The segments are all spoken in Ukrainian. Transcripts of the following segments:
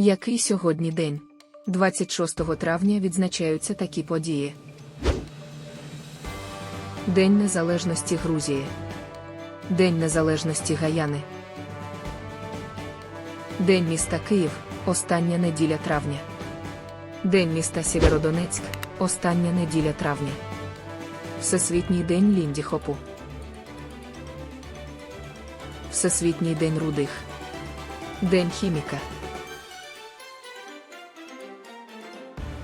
Який сьогодні день? 26 травня відзначаються такі події. День Незалежності Грузії. День Незалежності Гаяни. День міста Київ. Остання неділя травня. День міста Сєвєродонецьк. Остання неділя травня. Всесвітній день Ліндіхопу. Всесвітній день рудих. День хіміка.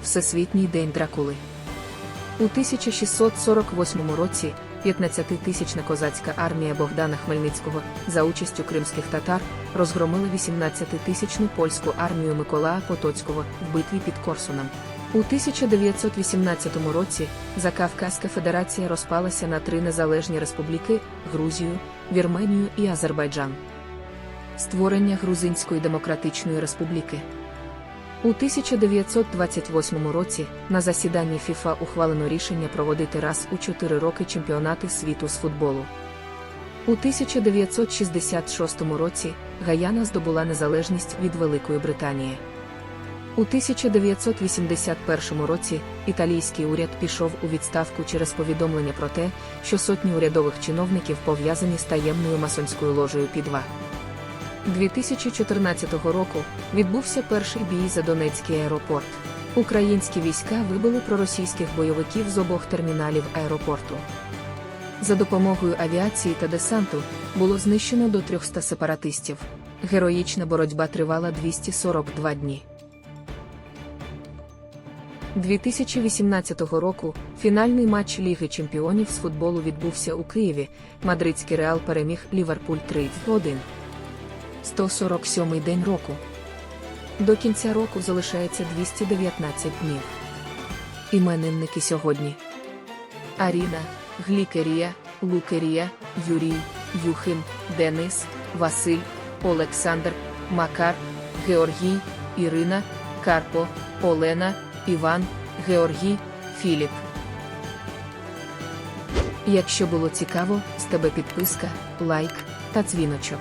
Всесвітній день Дракули. У 1648 році 15-тисячна козацька армія Богдана Хмельницького за участю кримських татар розгромила 18-тисячну польську армію Миколая Потоцького в битві під Корсуном. У 1918 році Закавказька федерація розпалася на три незалежні республіки Грузію, Вірменію і Азербайджан. Створення Грузинської демократичної республіки. У 1928 році на засіданні ФІФА ухвалено рішення проводити раз у 4 роки чемпіонати світу з футболу. У 1966 році Гаяна здобула незалежність від Великої Британії. У 1981 році італійський уряд пішов у відставку через повідомлення про те, що сотні урядових чиновників пов'язані з таємною масонською ложею Пі-2. 2014 року відбувся перший бій за Донецький аеропорт. Українські війська вибили проросійських бойовиків з обох терміналів аеропорту. За допомогою авіації та десанту було знищено до 300 сепаратистів. Героїчна боротьба тривала 242 дні. 2018 року фінальний матч Ліги Чемпіонів з футболу відбувся у Києві. Мадридський Реал переміг Ліверпуль 3-1. 147-й день року. До кінця року залишається 219 днів. Іменинники сьогодні: Аріна, Глікерія, Лукерія, Юрій, Юхим, Денис, Василь, Олександр, Макар, Георгій, Ірина, Карпо, Олена, Іван, Георгій, Філіп. Якщо було цікаво, з тебе підписка, лайк та дзвіночок.